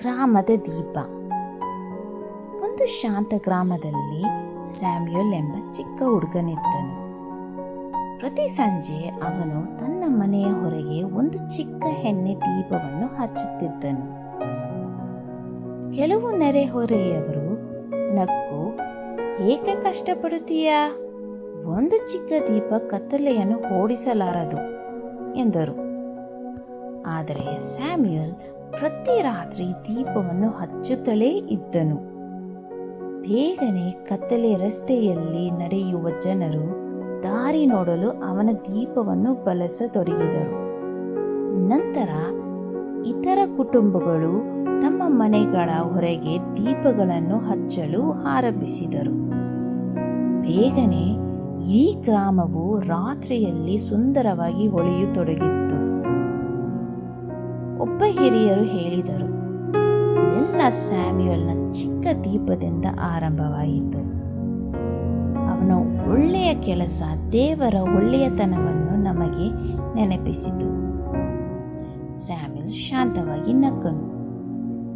ಗ್ರಾಮದ ದೀಪ. ಒಂದು ಶಾಂತ ಗ್ರಾಮದಲ್ಲಿ ಸ್ಯಾಮ್ಯುಯಲ್ ಎಂಬ ಚಿಕ್ಕ ಹುಡುಗನಿದ್ದನು. ಪ್ರತಿ ಸಂಜೆ ಅವನು ತನ್ನ ಮನೆಯ ಹೊರಗೆ ಒಂದು ಚಿಕ್ಕ ಹೆಣ್ಣೆ ದೀಪವನ್ನು ಹಚ್ಚುತ್ತಿದ್ದನು. ಕೆಲವು ನೆರೆಹೊರೆಯವರು ನಕ್ಕು, ಏಕೆ ಕಷ್ಟಪಡುತ್ತೀಯ? ಒಂದು ಚಿಕ್ಕ ದೀಪ ಕತ್ತಲೆಯನ್ನು ಓಡಿಸಲಾರದು, ಎಂದರು. ಆದರೆ ಸ್ಯಾಮ್ಯುಯಲ್ ಪ್ರತಿ ರಾತ್ರಿ ದೀಪವನ್ನು ಹಚ್ಚುತ್ತಲೇ ಇದ್ದನು. ಬೇಗನೆ ಕತ್ತಲೆ ರಸ್ತೆಯಲ್ಲಿ ನಡೆಯುವ ಜನರು ದಾರಿ ನೋಡಲು ಅವನ ದೀಪವನ್ನು ಬಳಸತೊಡಗಿದರು. ನಂತರ ಇತರ ಕುಟುಂಬಗಳು ತಮ್ಮ ಮನೆಗಳ ಹೊರಗೆ ದೀಪಗಳನ್ನು ಹಚ್ಚಲು ಆರಂಭಿಸಿದರು. ಬೇಗನೆ ಈ ಗ್ರಾಮವು ರಾತ್ರಿಯಲ್ಲಿ ಸುಂದರವಾಗಿ ಹೊಳೆಯತೊಡಗಿತ್ತು. ಒಬ್ಬ ಹಿರಿಯರು ಹೇಳಿದರು, ಇದೆಲ್ಲ ಸ್ಯಾಮ್ಯುಯಲ್ನ ಚಿಕ್ಕ ದೀಪದಿಂದ ಆರಂಭವಾಯಿತು ಅವನ ಒಳ್ಳೆಯ ಕೆಲಸ, ದೇವರ ಒಳ್ಳೆಯತನವನ್ನು ನಮಗೆ ನೆನಪಿಸಿತು. ಸ್ಯಾಮ್ಯುಲ್ ಶಾಂತವಾಗಿ ನಕ್ಕನು.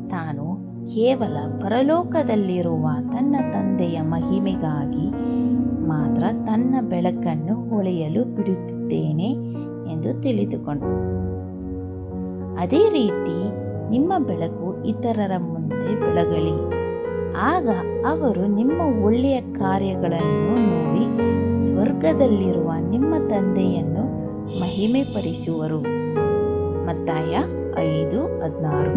ತಾನು ಕೇವಲ ಪರಲೋಕದಲ್ಲಿರುವ ತನ್ನ ತಂದೆಯ ಮಹಿಮೆಗಾಗಿ ಮಾತ್ರ ತನ್ನ ಬೆಳಕನ್ನು ಹೊಳೆಯಲು ಬಿಡುತ್ತಿದ್ದೇನೆ ಎಂದು ತಿಳಿದುಕೊಂಡ ಅದೇ ರೀತಿ ನಿಮ್ಮ ಬೆಳಕು ಇತರರ ಮುಂದೆ ಬೆಳಗಲಿ. ಆಗ ಅವರು ನಿಮ್ಮ ಒಳ್ಳೆಯ ಕಾರ್ಯಗಳನ್ನು ನೋಡಿ ಸ್ವರ್ಗದಲ್ಲಿರುವ ನಿಮ್ಮ ತಂದೆಯನ್ನು ಮಹಿಮೆಪಡಿಸುವರು. ಮತ್ತಾಯ ಐದು ಹದಿನಾರು.